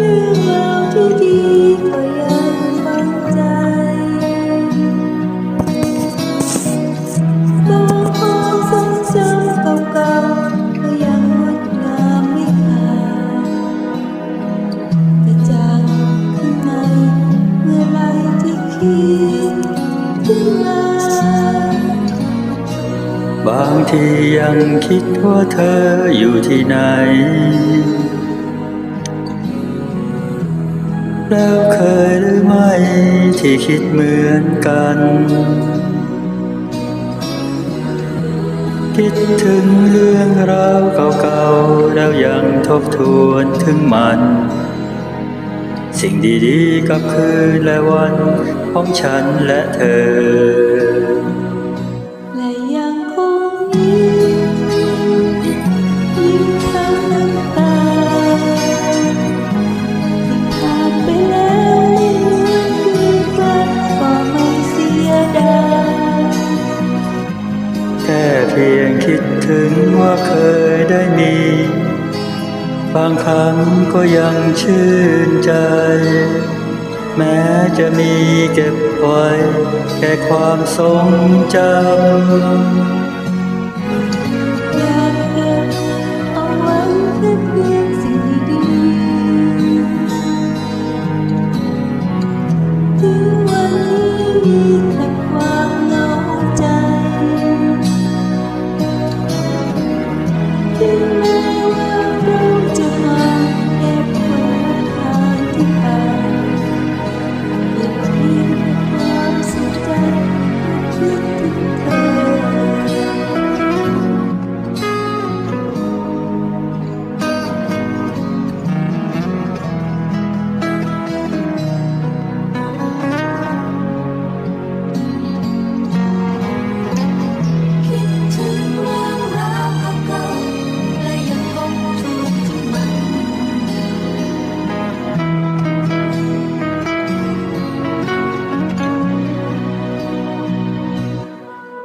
รื่องราวที่ดีก็ยังฝังใจบางความทรงจำเก่าๆก็ยังงามไม่ขาดกะจางข้างในเมื่อไรที่คิดถึงมาบางทียังคิดว่าเธออยู่ที่ไหน แล้วเคยหรือไม่ ที่คิดเหมือนกัน คิดถึงเรื่องราวเก่าๆแล้วยังทบทวนถึงมัน สิ่งดีๆกับคืนและวันของฉันและเธอ พียงคิดถึงว่าเคยได้มี บางครั้งก็ยังชื่นใจ แม้จะมีเก็บไว้แค่ความทรงจำ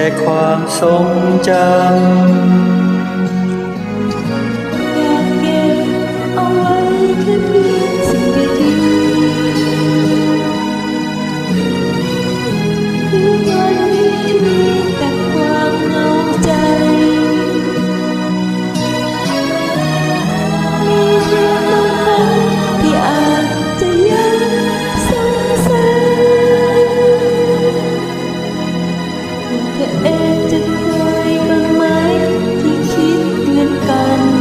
ค่ความทรงจำ เธอเองจะเคยบ้างไหมที่คิดเตือนกัน